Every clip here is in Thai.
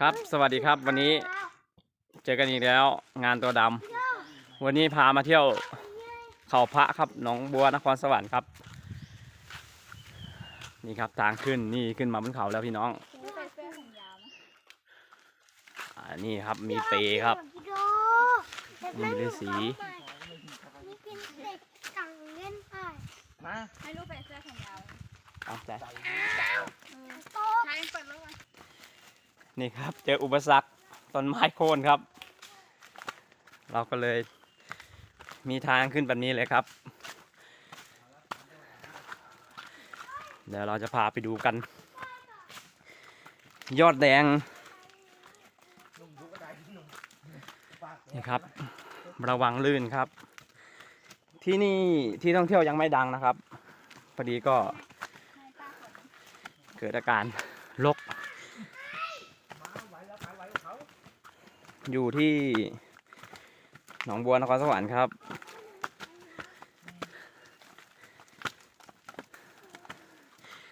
ครับ สวัสดีครับ วันนี้เจอกันอีกแล้ว งานตัวดำวันนี้พามาเที่ยวเขาพระครับหนองบัวนครสวรรค์ครับ นี่ครับทางขึ้นนี่ขึ้นมาบนเขาแล้วพี่น้องใส่เสื้อแขนยาวนะอ่านี่ครับมีเปครับ มีฤาษีนี่เป็นเด็กต่างเล่นไปมาให้ลูกใส่เสื้อแขนยาวเอาใจโต๊ะใช่เปิดรถมา นี่ครับเจออุปสรรคต้นไม้โค่นครับ เราก็เลยมีทางขึ้นแบบนี้เลยครับ เดี๋ยวเราจะพาไปดูกัน ยอดแดงนี่ครับ ระวังลื่นครับ ที่นี่ที่ท่องเที่ยวยังไม่ดังนะครับพอดีก็เกิดอาการลก อยู่ที่หนองบัวนครสวรรค์ครับ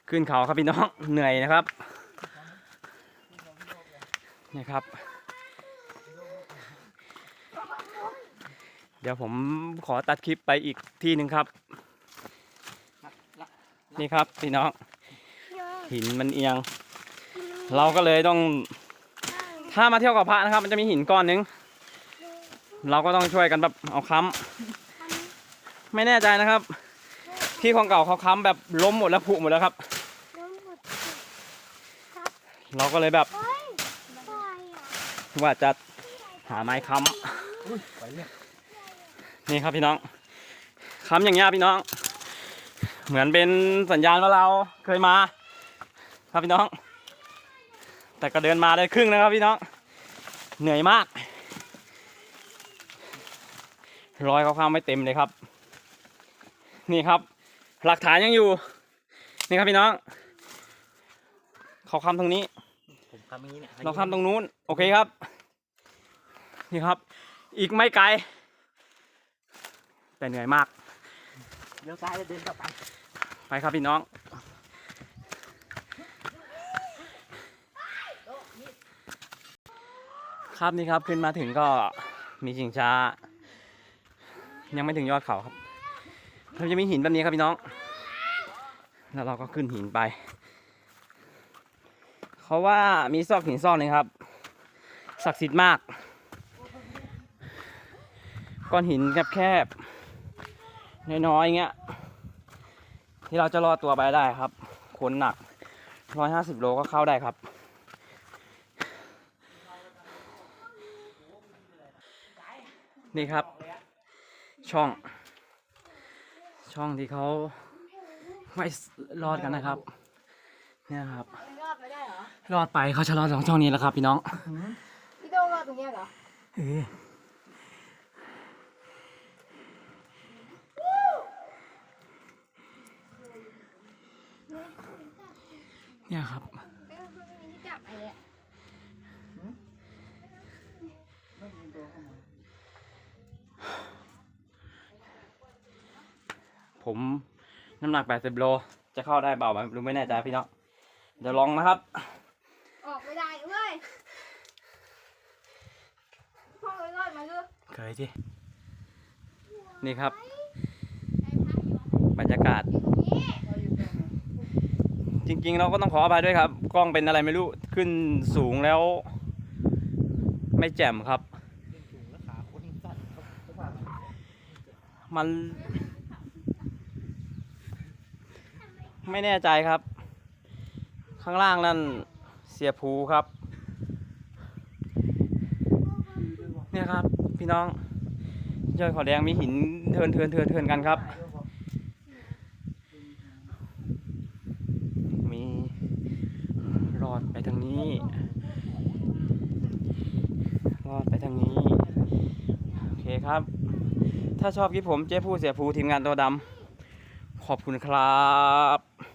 ขึ้นเขาครับพี่น้องเหนื่อยนะครับนี่ครับ เดี๋ยวผมขอตัดคลิปไปอีกที่หนึ่งครับ นี่ครับพี่น้องหินมันเอียง เราก็เลยต้อง ถ้ามาเที่ยวกับพระนะครับ มันจะมีหินก้อนหนึงเราก็ต้องช่วยกันแบบเอาค้ำไม่แน่ใจนะครับ ที่ของเก่าเขาค้ำแบบล้มหมดแล้วผุหมดแล้วครับ เราก็เลยแบบเฮ้ยไฟอะว่าจะหาไม้ค้ำนี่ครับพี่น้องค้ำอย่างเงี้ยพี่น้อง เหมือนเป็นสัญญาณว่าเราเคยมา ครับพี่น้อง แต่ก็เดินมาได้ครึ่งนะครับพี่น้อง เหนื่อยมาก รอยเขาค้ำไม่เต็มเลยครับ นี่ครับ หลักฐานยังอยู่ นี่ครับพี่น้อง เขาค้ำตรงนี้ ผมทำอย่างนี้เนี่ยเราทำตรงนู้น โอเคครับ นี่ครับ อีกไม่ไกล แต่เหนื่อยมากเลี้ยวซ้ายแล้วเดินกลับไป ไปครับพี่น้อง ครับนี่ครับขึ้นมาถึงก็มีชิงช้า ยังไม่ถึงยอดเขาครับมันจะมีหินแบบนี้ครับพี่น้อง แล้วเราก็ขึ้นหินไป เขาว่ามีซอกหินซอกหนึงครับ ศักดิ์สิทธิ์มาก ก้อนหินแคบๆ น้อยๆอย่างเงี้ย ที่เราจะรอดตัวไปได้ครับ คนหนักร้อยห้าสิบโลก็เข้าได้ครับ นี่ครับ ช่อง ช่องที่เขาไม่รอดกันนะครับ เนี่ยครับ รอดไม่ได้เหรอ รอดไปเขาจะรอดสองช่องนี้แหล้วครับ พี่น้อง พี่โดรอดตรงเนี้ยเหรอเออเนี่ยครับ ไม่ต้องมีที่จับอะไรอะ ผมน้ำหนัก80โล จะเข้าได้เปล่าไม่รู้ไม่แน่ใจพี่น้องเดี๋ยวลองนะครับ ออกไม่ได้เว้ยพ่อเลยรอดมาลูกเคยที่นี่ครับไอ้พระอยู่บรรยากาศตรงนี้จริงๆ เราก็ต้องขออภัยด้วยครับ กล้องเป็นอะไรไม่รู้ขึ้นสูงแล้ว ไม่แจ่มครับสูงแล้วขาคนสั่นเขาเขาว่ามัน ไม่แน่ใจครับ ข้างล่างนั่นเสียภูครับ เนี่ยครับ พี่น้องยอดขาแดงมีหินเทินเทินเทินเทินกันครับ มีรอดไปทางนี้ รอดไปทางนี้ โอเคครับ ถ้าชอบคลิปผมเจ๊ผู้เสียภูทีมงานตัวดำ ขอบคุณครับ